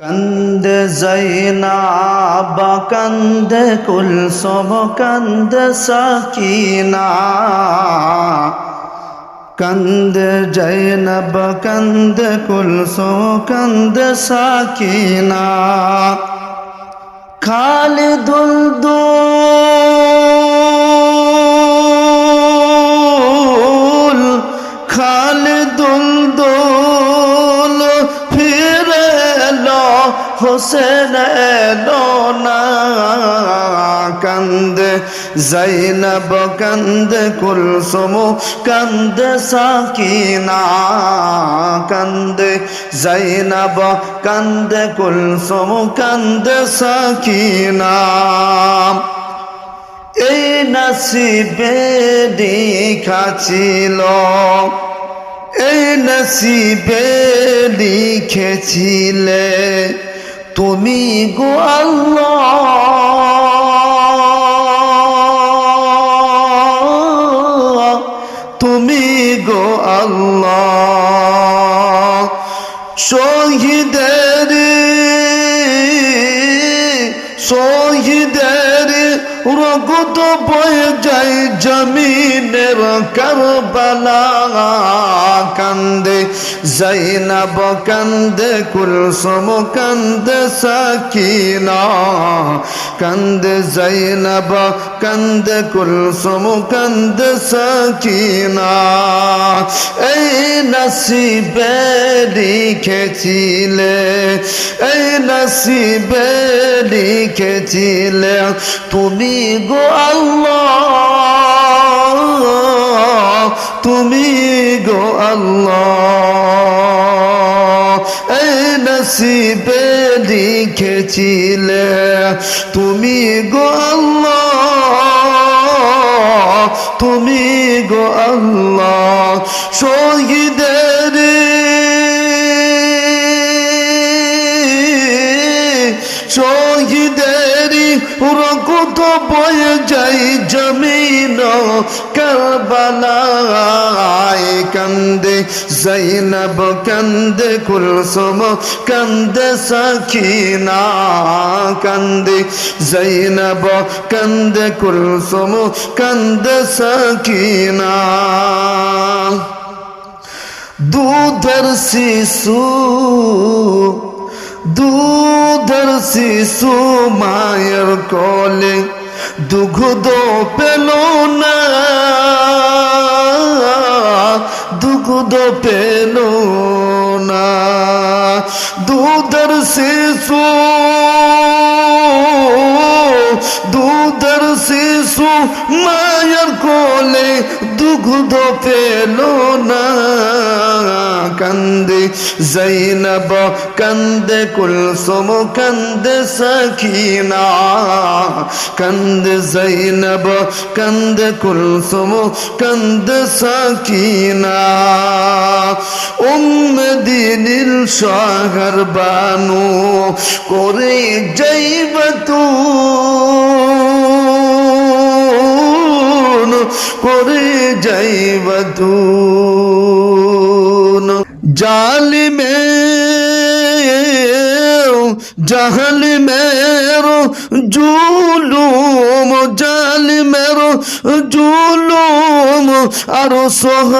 কন্দ জৈনাব কন্দ কুলসুম কন্দ সকিনা। কন্দ জৈনব কন্দ কুলসুম কন্দ সকিনা। খালিদুল দুল হোসেন এলো কান্দ, জৈনব কান্দ, কুলসুম কান্দ, সাকিনা কান্দ, জৈনব কান্দ, কুলসুম কান্দ, সাকিনা। এই নসিবে লেখা ছিল, এই নসিবে লিখেছিলে তুমি গো আল্লাহ তুমি গো আল্লাহ শহীদের শহীদের রগত বয়ে যায় জমিনের কারবালা। কান্দে জৈনব কান্দে কুলসুম, কান্দে সাকিনা। কান্দে জৈনব কান্দে কুলসুম, কান্দে সাকিনা। এই নসিবে লিখেছিলে, এই নসিবে লিখেছিলে। তুমি গো আল্লাহ তুমি গো আল্লাহ। এই নসিবে লিখেছিলে তুমি গো আল্লাহ তুমি গো আল্লাহ। শহীদের জমিন কারবালায় কান্দে জৈনব কান্দে কুলসুম কান্দে সখিনা কান্দে জৈনব কান্দে কুলসুম কান্দে সখিনা দুধের শিশু দুধের শিশু মায়ের কলে দুগ্ধ পেল না। দুগ্ধ পেল না। দুধর শিশু দুধর শিশু মায়ের কোলে দুগ্ধ পেল না কান্দে জৈনব কান্দে কুলসুম কান্দে সখিনা কান্দে জৈনব কান্দে কুলসুম কান্দে সখিনা উম দিনিল শহর বানু করে জৈব তুন করে যাইব তু জালিমে জাহাল মেরো, জুলুম জাল মেরো, জুলুম আরও সহ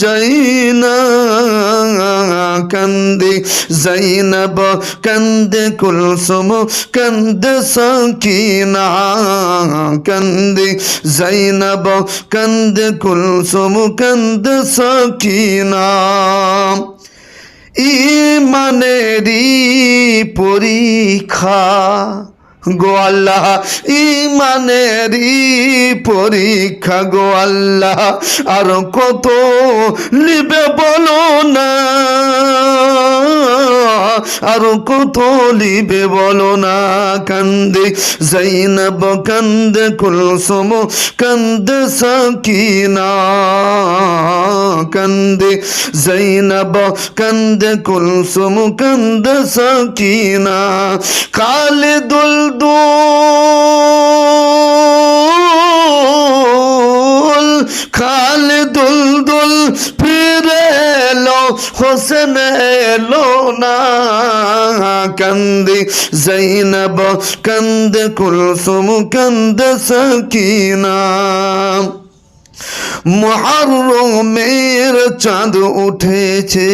যাই না কান্দে জৈনব কান্দে কুলসুম, কান্দে সকিনা। কান্দে জৈনব কান্দে কুলসুম, কান্দে সকিনা। ইমানেরই পরীক্ষা গো আল্লাহ ইমানেরই পরীক্ষা গো আর কত নিবে বলো না। আর কত লিবে বলো না কান্দে, জৈনব কান্দে, কুলসুম কান্দে, সকিনা কান্দে, জৈনব কান্দে, কুলসুম কান্দে, সকিনা খালিদুল দুল খালিদুল দুল ফিরে এলো হোসেন এলো না। কান্দে জৈনব, কান্দে কুলসুম, কান্দে সকিনা। মহারমের চাঁদ উঠেছে,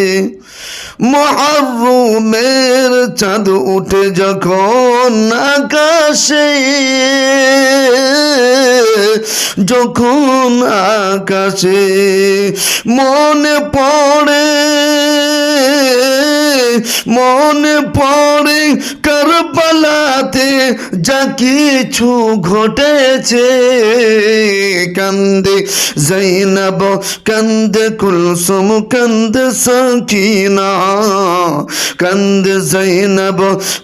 মহারমের চাঁদ উঠে যখন আকাশে যখন আকাশে মনে পড়ে মনে পড়ে কারবালাতে যা কিছু ঘটেছে। কান্দে জৈনব, কান্দে কুলসুম, কান্দে সকিনা, কান্দে জৈনব,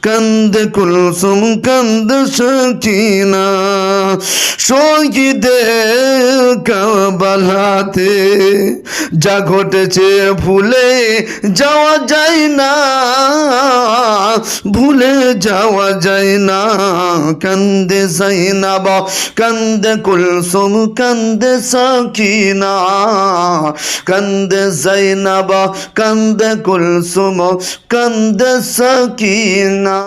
কান্দে কুলসুম, কান্দে সকিনা। শহীদে কারবালাতে যা ঘটেছে ভুলে যাওয়া যায় না, ভুলে যাওয়া যায় না। কান্দে জাইনাব, কান্দে কুলসুম, কান্দে সাকিনা। কান্দে জাইনাব, কান্দে কুলসুম, কান্দে সাকিনা।